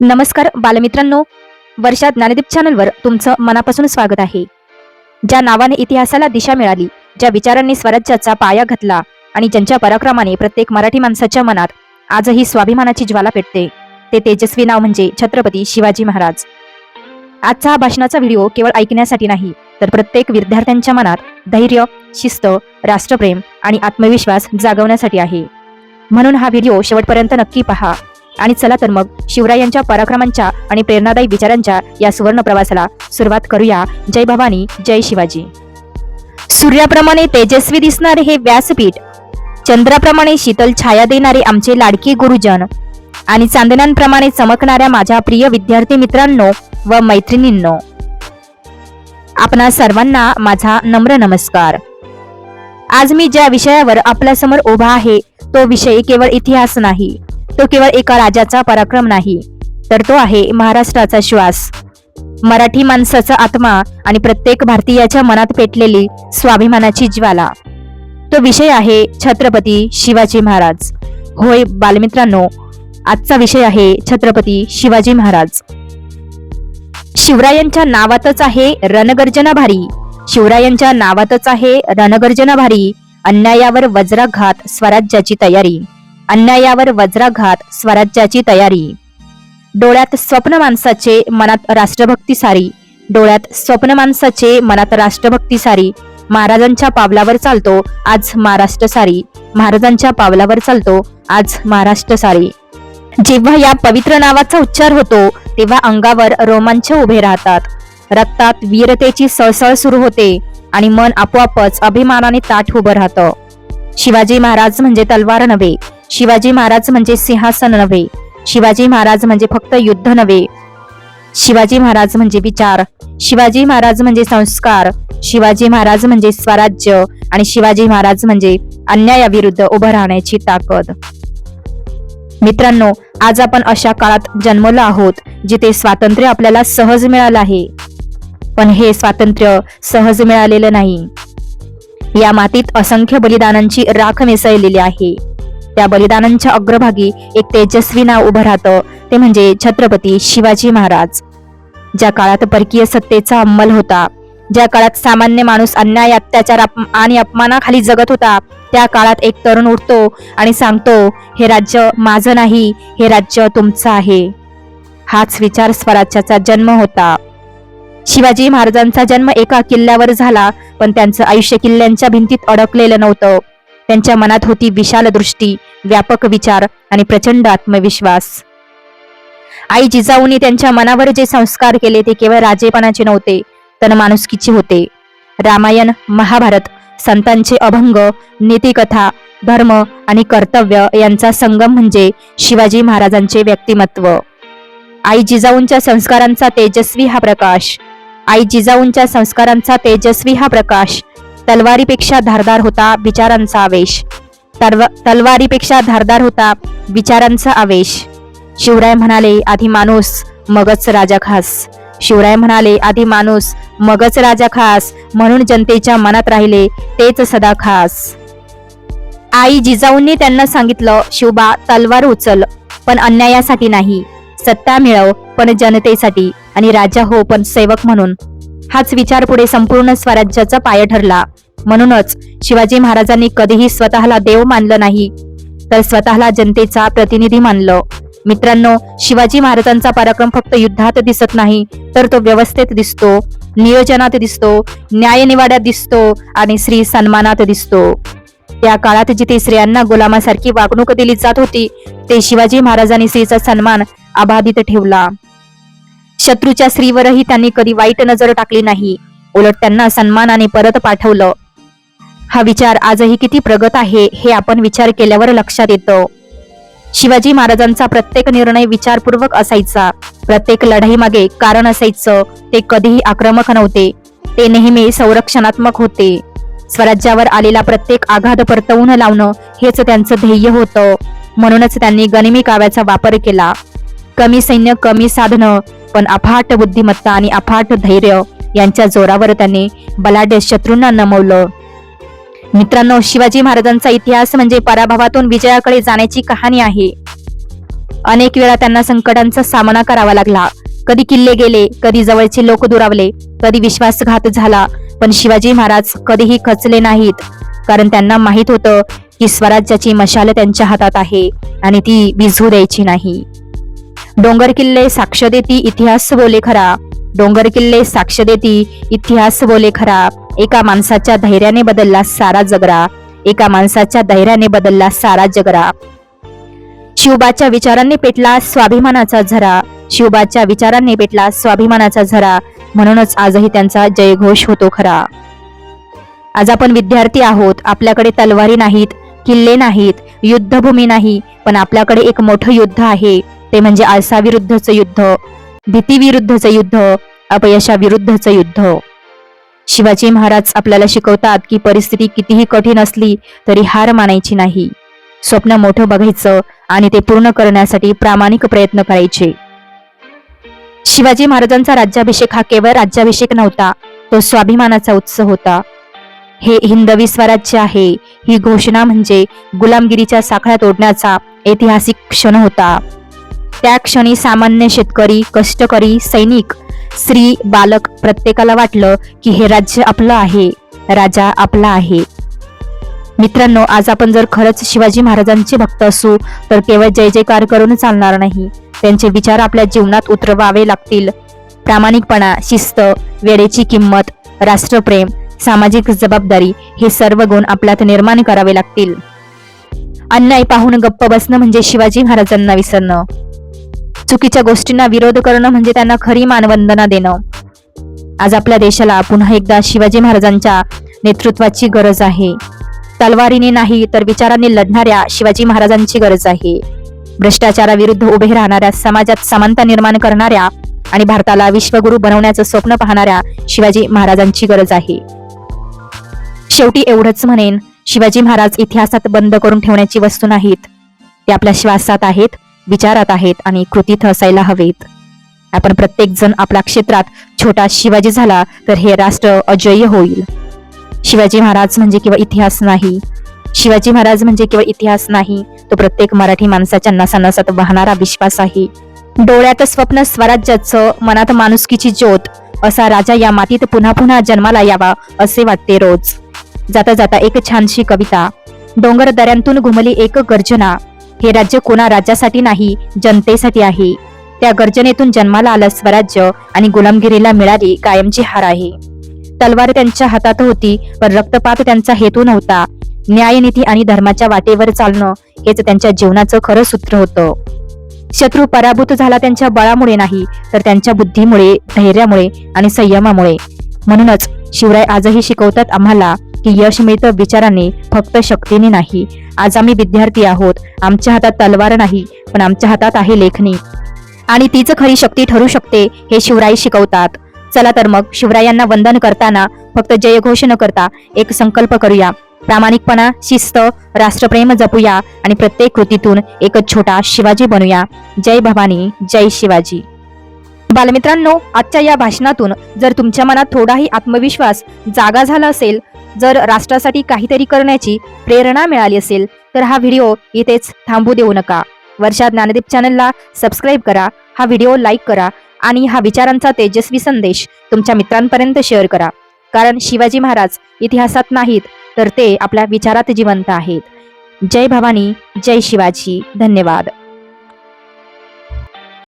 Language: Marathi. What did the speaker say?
नमस्कार बालमित्रांनो वर्षा ज्ञानदीप चॅनलवर तुमचं मनापासून स्वागत आहे. ज्या नावाने इतिहासाला दिशा मिळाली ज्या विचारांनी स्वराज्याचा पाया घातला आणि ज्यांच्या पराक्रमाने प्रत्येक मराठी माणसाच्या मनात आजही स्वाभिमानाची ज्वाला पेटते ते तेजस्वी नाव म्हणजे छत्रपती शिवाजी महाराज. आजचा हा भाषणाचा व्हिडिओ केवळ ऐकण्यासाठी नाही तर प्रत्येक विद्यार्थ्यांच्या मनात धैर्य शिस्त राष्ट्रप्रेम आणि आत्मविश्वास जागवण्यासाठी आहे. म्हणून हा व्हिडिओ शेवटपर्यंत नक्की पहा. आणि चला तर मग शिवरायांच्या पराक्रमांच्या आणि प्रेरणादायी विचारांच्या या सुवर्ण प्रवासाला सुरुवात करूया. जय भवानी जय शिवाजी. सूर्याप्रमाणे तेजस्वी दिसणारे हे व्यासपीठ चंद्राप्रमाणे शीतल छाया देणारे आमचे लाडके गुरुजन आणि चांदण्यांप्रमाणे चमकणाऱ्या माझ्या प्रिय विद्यार्थी मित्रांनो व मैत्रिणींनो आपणा सर्वांना माझा नम्र नमस्कार. आज मी ज्या विषयावर आपल्यासमोर उभा आहे तो विषय केवळ इतिहास नाही तो केवळ एका राजाचा पराक्रम नाही तर तो आहे महाराष्ट्राचा श्वास. मराठी माणसाचा आत्मा आणि प्रत्येक भारतीयाच्या मनात पेटलेली स्वाभिमानाची ज्वाला. तो विषय आहे छत्रपती शिवाजी महाराज. होय बालमित्रांनो आजचा विषय आहे छत्रपती शिवाजी महाराज. शिवरायांच्या नावातच आहे रणगर्जना भारी. शिवरायांच्या नावातच आहे रणगर्जना भारी. अन्यायावर वज्राघात स्वराज्याची तयारी. अन्यायावर वज्राघात स्वराज्याची तयारी. डोळ्यात स्वप्न माणसाचे मनात राष्ट्रभक्ती सारी. डोळ्यात स्वप्न माणसाचे मनात राष्ट्रभक्ती सारी. महाराजांच्या पावलावर चालतो आज महाराष्ट्र सारी. महाराजांच्या पावलावर चालतो आज महाराष्ट्र सारी. जेव्हा या पवित्र नावाचा उच्चार होतो तेव्हा अंगावर रोमांच उभे राहतात. रक्तात वीरतेची सळसळ सुरू होते आणि मन आपोआपच अभिमानाने ताठ उभं राहतं. शिवाजी महाराज म्हणजे तलवार नव्हे शिवाजी महाराज म्हणजे सिंहासन नव्हे. शिवाजी महाराज म्हणजे फक्त युद्ध नव्हे. शिवाजी महाराज म्हणजे विचार. शिवाजी महाराज म्हणजे संस्कार. शिवाजी महाराज म्हणजे स्वराज्य. आणि शिवाजी महाराज म्हणजे अन्यायाविरुद्ध उभं राहण्याची ताकद. मित्रांनो आज आपण अशा काळात जन्मलो आहोत जिथे स्वातंत्र्य आपल्याला सहज मिळालं आहे. पण हे स्वातंत्र्य सहज मिळालेलं नाही. या मातीत असंख्य बलिदानांची राख मिसळलेली आहे. त्या बलिदानांच्या अग्रभागी एक तेजस्वी नाव उभं राहतं. ते म्हणजे छत्रपती शिवाजी महाराज. ज्या काळात परकीय सत्तेचा अंमल होता ज्या काळात सामान्य माणूस अन्याय अत्याचार आणि अपमानाखाली जगत होता त्या काळात एक तरुण उठतो आणि सांगतो हे राज्य माझं नाही हे राज्य तुमचं आहे. हाच विचार स्वराज्याचा जन्म होता. शिवाजी महाराजांचा जन्म एका किल्ल्यावर झाला पण त्यांचं आयुष्य किल्ल्यांच्या भिंतीत अडकलेलं नव्हतं. त्यांच्या मनात होती विशाल दृष्टी व्यापक विचार आणि प्रचंड आत्मविश्वास. आई जिजाऊनी त्यांच्या मनावर जे संस्कार केले ते केवळ राजेपणाचे नव्हते तर माणुसकीचे होते. रामायण महाभारत संतांचे अभंग नीतिकथा धर्म आणि कर्तव्य यांचा संगम म्हणजे शिवाजी महाराजांचे व्यक्तिमत्व. आई जिजाऊंच्या संस्कारांचा तेजस्वी हा प्रकाश. आई जिजाऊंच्या संस्कारांचा तेजस्वी हा प्रकाश. तलवारीपेक्षा धारदार होता विचारांचा आवेश. तलव तलवारीपेक्षा धारदार होता विचारांचा आवेश. शिवराय म्हणाले आधी माणूस मगच राजा खास. शिवराय म्हणाले आधी माणूस मगच राजा खास. म्हणून जनतेच्या मनात राहिले तेच सदा खास. आई जिजाऊंनी त्यांना सांगितलं शिवबा तलवार उचल पण अन्यायासाठी नाही. सत्ता मिळव पण जनतेसाठी. आणि राजा हो पण सेवक म्हणून. हाच विचार पुढे संपूर्ण स्वराज्याचा पाय ठरला. म्हणूनच शिवाजी महाराजांनी कधीही स्वतःला देव मानलं नाही. तर स्वतःला जनतेचा प्रतिनिधी मानलं. मित्रांनो शिवाजी महाराजांचा पराक्रम फक्त युद्धात दिसत नाही तर तो व्यवस्थेत दिसतो नियोजनात दिसतो न्यायनिवाड्यात दिसतो आणि स्त्री सन्मानात दिसतो. त्या काळात जिथे स्त्रियांना गुलामासारखी वागणूक दिली जात होती ते शिवाजी महाराजांनी स्त्रीचा सन्मान अबाधित ठेवला. शत्रूच्या स्त्रीवरही त्यांनी कधी वाईट नजर टाकली नाही. उलट त्यांना सन्मानाने परत पाठवलं. हा विचार आजही किती प्रगत आहे हे आपण विचार केल्यावर लक्षात येतं. शिवाजी महाराजांचा प्रत्येक निर्णय विचारपूर्वक असायचा. प्रत्येक लढाई मागे कारण असायचं ते कधीही आक्रमक नव्हते. ते नेहमी संरक्षणात्मक होते. स्वराज्यावर आलेला प्रत्येक आघात परतवून लावणं हेच त्यांचं ध्येय होतं. म्हणूनच त्यांनी गनिमी काव्याचा वापर केला. कमी सैन्य कमी साधनं पण अफाट बुद्धिमत्ता आणि अफाट धैर्य यांच्या जोरावर त्यांनी बलाढ्य शत्रूंना नमवलं. मित्रांनो शिवाजी महाराजांचा इतिहास म्हणजे पराभवातून विजयाकडे जाण्याची कहाणी आहे. अनेक वेळा त्यांना संकटांचा सामना करावा लागला. कधी किल्ले गेले कधी जवळचे लोक दुरावले कधी विश्वासघात झाला पण शिवाजी महाराज कधीही खचले नाहीत. कारण त्यांना माहीत होतं की स्वराज्याची मशाल त्यांच्या हातात आहे आणि ती भिजवू द्यायची नाही. डोंगर किल्ले साक्ष देती इतिहास बोले खरा. डोंगर किल्ले साक्ष देती इतिहास बोले खरा. एका माणसाच्या धैर्याने बदलला सारा जगरा. एका माणसाच्या धैर्याने बदलला सारा जगरा. शिवबाच्या विचारांनी पेटला स्वाभिमानाचा झरा. शिवबाच्या विचारांनी पेटला स्वाभिमानाचा झरा. म्हणूनच आजही त्यांचा जयघोष होतो खरा. आज आपण विद्यार्थी आहोत. आपल्याकडे तलवारी नाहीत किल्ले नाहीत युद्धभूमी नाही पण आपल्याकडे एक मोठं युद्ध आहे. ते म्हणजे आळसाविरुद्धचं युद्ध भीतीविरुद्धचं युद्ध अपयशाविरुद्धचं युद्ध. शिवाजी महाराज आपल्याला शिकवतात की परिस्थिती कितीही कठीण असली तरी हार मानायची नाही. स्वप्न मोठं बघायचं आणि ते पूर्ण करण्यासाठी प्रामाणिक प्रयत्न करायचे. शिवाजी महाराजांचा राज्याभिषेक हा केवळ राज्याभिषेक नव्हता तो स्वाभिमानाचा उत्सव होता. हे हिंदवी स्वराज्य आहे ही घोषणा म्हणजे गुलामगिरीच्या साखळ्या तोडण्याचा ऐतिहासिक क्षण होता. त्या क्षणी सामान्य शेतकरी कष्टकरी सैनिक स्त्री बालक प्रत्येकाला वाटलं की हे राज्य आपलं आहे. राजा आपला आहे. मित्रांनो आज आपण जर खरंच शिवाजी महाराजांचे भक्त असू तर केवळ जय जयकार करून चालणार नाही. त्यांचे विचार आपल्या जीवनात उतरवावे लागतील. प्रामाणिकपणा शिस्त वेळेची किंमत राष्ट्रप्रेम सामाजिक जबाबदारी हे सर्व गुण आपल्यात निर्माण करावे लागतील. अन्याय पाहून गप्प बसणं म्हणजे शिवाजी महाराजांना विसरणं. चुकीच्या गोष्टींना विरोध करणं म्हणजे त्यांना खरी मानवंदना देणं. आज आपल्या देशाला पुन्हा एकदा शिवाजी महाराजांच्या नेतृत्वाची गरज आहे. तलवारीने नाही तर विचारांनी लढणाऱ्या शिवाजी महाराजांची गरज आहे. भ्रष्टाचाराविरुद्ध उभे राहणाऱ्या समाजात समानता निर्माण करणाऱ्या आणि भारताला विश्वगुरु बनवण्याचं स्वप्न पाहणाऱ्या शिवाजी महाराजांची गरज आहे. शेवटी एवढंच म्हणेन शिवाजी महाराज इतिहासात बंद करून ठेवण्याची वस्तू नाहीत. ते आपल्या श्वासात आहेत विचारात आहेत आणि कृतीत असायला हवेत. आपण प्रत्येक जण आपल्या क्षेत्रात छोटा शिवाजी झाला तर हे राष्ट्र अजय्य होईल. शिवाजी महाराज म्हणजे केवळ इतिहास नाही. शिवाजी महाराज म्हणजे केवळ इतिहास नाही तो प्रत्येक मराठी माणसाच्या नसानसात वाहणारा विश्वास आहे. डोळ्यात स्वप्न स्वराज्याचं मनात माणुसकीची ज्योत असा राजा या मातीत पुन्हा पुन्हा जन्माला यावा असे वाटते रोज. जाता जाता एक छानशी कविता. डोंगर दऱ्यांतून घुमली एक गर्जना. हे राज्य कोणा राज्यासाठी नाही जनतेसाठी आहे. त्या गर्जनेतून जन्माला आलं स्वराज्य आणि गुलामगिरीला मिळाली कायमची हार आहे. तलवार त्यांच्या हातात होती पण रक्तपात त्यांचा हेतू नव्हता. न्यायनीती आणि धर्माच्या वाटेवर चालणं हेच त्यांच्या जीवनाचं खरं सूत्र होतं. शत्रू पराभूत झाला त्यांच्या बळामुळे नाही तर त्यांच्या बुद्धीमुळे धैर्यामुळे आणि संयमामुळे. म्हणूनच शिवराय आजही शिकवतात आम्हाला की यश मिळतं विचाराने फक्त शक्तीने नाही. आज आम्ही विद्यार्थी आहोत. आमच्या हातात तलवार नाही पण आमच्या हातात आहे लेखणी. आणि तीच खरी शक्ती ठरू शकते हे शिवराई शिकवतात. चला तर मग शिवरायांना वंदन करताना फक्त जयघोष न करता एक संकल्प करूया. प्रामाणिकपणा शिस्त राष्ट्रप्रेम जपूया आणि प्रत्येक कृतीतून एक छोटा शिवाजी बनूया. जय भवानी जय शिवाजी. बालमित्रांनो आजच्या या भाषणातून जर तुमच्या मनात थोडाही आत्मविश्वास जागा झाला असेल जर राष्ट्रासाठी काहीतरी करण्याची प्रेरणा मिळाली असेल तर हा व्हिडिओ इथेच थांबू देऊ नका. वर्षा ज्ञानदीप चॅनलला सबस्क्राईब करा हा व्हिडिओ लाईक करा आणि हा विचारांचा तेजस्वी संदेश तुमच्या मित्रांपर्यंत शेअर करा. कारण शिवाजी महाराज इतिहासात नाहीत तर ते आपल्या विचारात जिवंत आहेत. जय भवानी जय शिवाजी. धन्यवाद.